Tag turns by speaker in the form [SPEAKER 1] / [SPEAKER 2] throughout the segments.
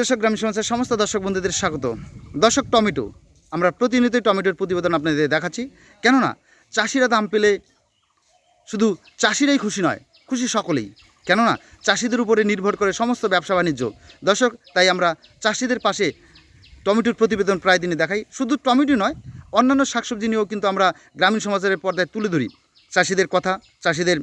[SPEAKER 1] দর্শক, গ্রামীণ সমাজের সমস্ত দর্শক বন্ধুদের স্বাগত। দর্শক, টমেটো। আমরা প্রতিনিয়তই টমেটোর প্রতিবেদন আপনাদের দেখাচ্ছি। কেননা, চাষিরা দাম পেলে শুধু চাষিরাই খুশি নয়, খুশি সকলেই। কেননা, চাষিদের উপরে নির্ভর করে সমস্ত ব্যবসা বাণিজ্য। দর্শক, তাই আমরা চাষিদের পাশে টমেটোর প্রতিবেদন প্রায় দিনে দেখাই। শুধু টমেটো নয়, অন্যান্য শাকসবজি নিয়েও কিন্তু আমরা গ্রামীণ সমাজের পর্দায় তুলে ধরি। চাষিদের কথা, চাষিদের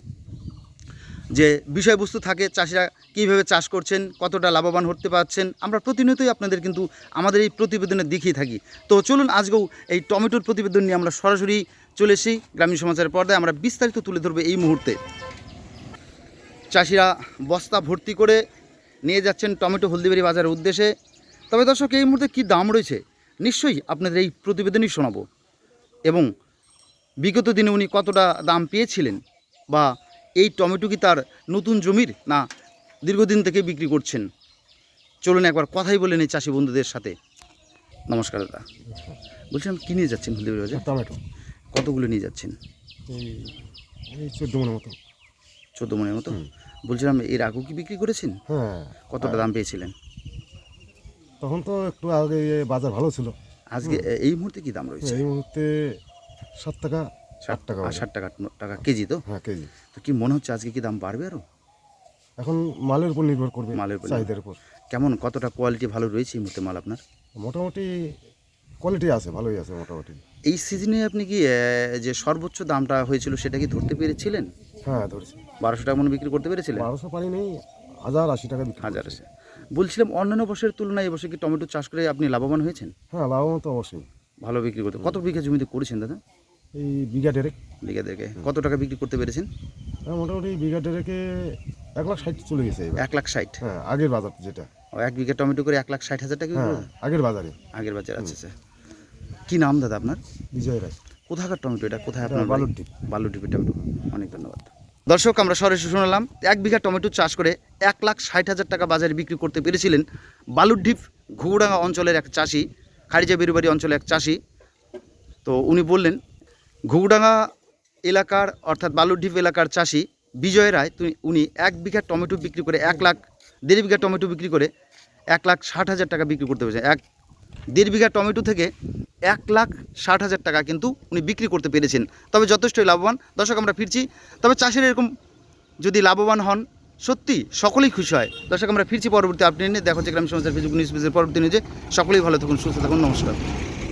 [SPEAKER 1] যে বিষয়বস্তু থাকে, চাষিরা কীভাবে চাষ করছেন, কতটা লাভবান হতে পারছেন, আমরা প্রতিনিয়তই আপনাদের কিন্তু আমাদের এই প্রতিবেদনে দেখিয়ে থাকি। তো চলুন আজকেও এই টমেটোর প্রতিবেদন নিয়ে আমরা সরাসরি চলে এসেছি গ্রামীণ সমাজের পর্দায়। আমরা বিস্তারিত তুলে ধরবো এই মুহূর্তে। চাষিরা বস্তা ভর্তি করে নিয়ে যাচ্ছেন টমেটো হলদিবাড়ি বাজারের উদ্দেশ্যে। তবে দর্শক, এই মুহূর্তে কী দাম রয়েছে? নিশ্চয়ই আপনাদের এই প্রতিবেদনই শোনাবো। এবং বিগত দিনে উনি কতটা দাম পেয়েছিলেন বা এই টমেটো কি তার নতুন জমির না দীর্ঘদিন থেকে বিক্রি করছেন? চলুন একবার কথাই বলে নিই চাষি বন্ধুদের সাথে। নমস্কার দাদা। বলছিলাম কী নিয়ে যাচ্ছেন হলদিবাড়ি বাজার?
[SPEAKER 2] টমেটো।
[SPEAKER 1] কতগুলো নিয়ে যাচ্ছেন?
[SPEAKER 2] চোদ্দ মনের মতো।
[SPEAKER 1] চোদ্দ মনের মতো? বলছিলাম এর আগেও কি বিক্রি করেছেন?
[SPEAKER 2] হ্যাঁ।
[SPEAKER 1] কতটা দাম পেয়েছিলেন?
[SPEAKER 2] তখন তো একটু আগে বাজার ভালো ছিল।
[SPEAKER 1] আজকে এই মুহূর্তে কি দাম রয়েছে?
[SPEAKER 2] এই মুহূর্তে সাত টাকা ষাট টাকা
[SPEAKER 1] ষাট টাকা টাকা কেজি তো?
[SPEAKER 2] হ্যাঁ কেজি।
[SPEAKER 1] তো কি মনে হচ্ছে আজকে কি দাম বাড়বে আরও
[SPEAKER 2] এখন মালের উপর নির্ভর করবে
[SPEAKER 1] মালের উপর
[SPEAKER 2] চাহিদার উপর।
[SPEAKER 1] কেমন কতটা কোয়ালিটি ভালো রয়েছে এই মুহূর্তে মাল আপনার?
[SPEAKER 2] মোটামুটি কোয়ালিটি আছে ভালোই আছে মোটামুটি।
[SPEAKER 1] এই সিজনে আপনি কি যে সর্বোচ্চ দামটা হয়েছিল সেটা কি ধরতে পেরেছিলেন?
[SPEAKER 2] হ্যাঁ ধরেছি।
[SPEAKER 1] বারোশো টাকা মনে বিক্রি করতে পেরেছিলেন?
[SPEAKER 2] বারোশো পানি নেই হাজার আশি টাকা বিক্রি
[SPEAKER 1] হাজার আছে বলছিলাম অন্যান্য বছরের তুলনায় এবছর কি টমেটো চাষ করে আপনি লাভবান হয়েছেন?
[SPEAKER 2] হ্যাঁ লাভবান তো অবশ্যই।
[SPEAKER 1] ভালো বিক্রি করতে কত বিঘা জমিতে করেছেন দাদা?
[SPEAKER 2] এই বিঘা ডেরেক
[SPEAKER 1] বিঘা থেকে কত টাকা বিক্রি করতে পেরেছেন?
[SPEAKER 2] হ্যাঁ মোটামুটি বিঘা ডেরেকে এক লাখ ষাট চলে গেছে
[SPEAKER 1] এক লাখ ষাট?
[SPEAKER 2] হ্যাঁ আগের বাজার যেটা।
[SPEAKER 1] এক বিঘা টমেটো করে এক লাখ ষাট হাজার টাকা
[SPEAKER 2] হ্যাঁ? আগের বাজারে।
[SPEAKER 1] আগের বাজার আছে স্যার কী নাম দাদা আপনার?
[SPEAKER 2] বিজয় রায়।
[SPEAKER 1] কোথাকার টমেটো এটা? কোথায় আপনার?
[SPEAKER 2] বালুরডিপ।
[SPEAKER 1] বালুরডিপের টমেটো। অনেক ধন্যবাদ। দর্শক আমরা সরাসরি শুনলাম এক বিঘা টমেটো চাষ করে এক লাখ ষাট হাজার টাকা বাজারে বিক্রি করতে পেরেছিলেন বালুরডিপ ঘুঘুডাঙ্গা অঞ্চলের এক চাষি খারিজা বেরুবাড়ি অঞ্চলের এক চাষি। তো উনি বললেন ঘুঘুডাঙ্গা এলাকার, অর্থাৎ বালুরডিপ এলাকার চাষি বিজয় রায় তুই উনি এক বিঘা টমেটো বিক্রি করে এক লাখ, দেড় বিঘা টমেটো বিক্রি করে এক লাখ ষাট হাজার টাকা বিক্রি করতে পেরেছেন। এক, দেড় বিঘা টমেটো থেকে এক লাখ ষাট হাজার টাকা কিন্তু উনি বিক্রি করতে পেরেছেন। তবে যথেষ্টই লাভবান। দর্শক, আমরা ফিরছি। তবে চাষিরা এরকম যদি লাভবান হন, সত্যি সকলেই খুশি হয়। দর্শক, আমরা ফিরছি পরবর্তী আপনি নিয়ে। দেখো যে গ্রাম সমাজের ফেসবুক নিউজ পেজের পরবর্তী নিউজে। সকলেই ভালো থাকুন, সুস্থ থাকুন। নমস্কার।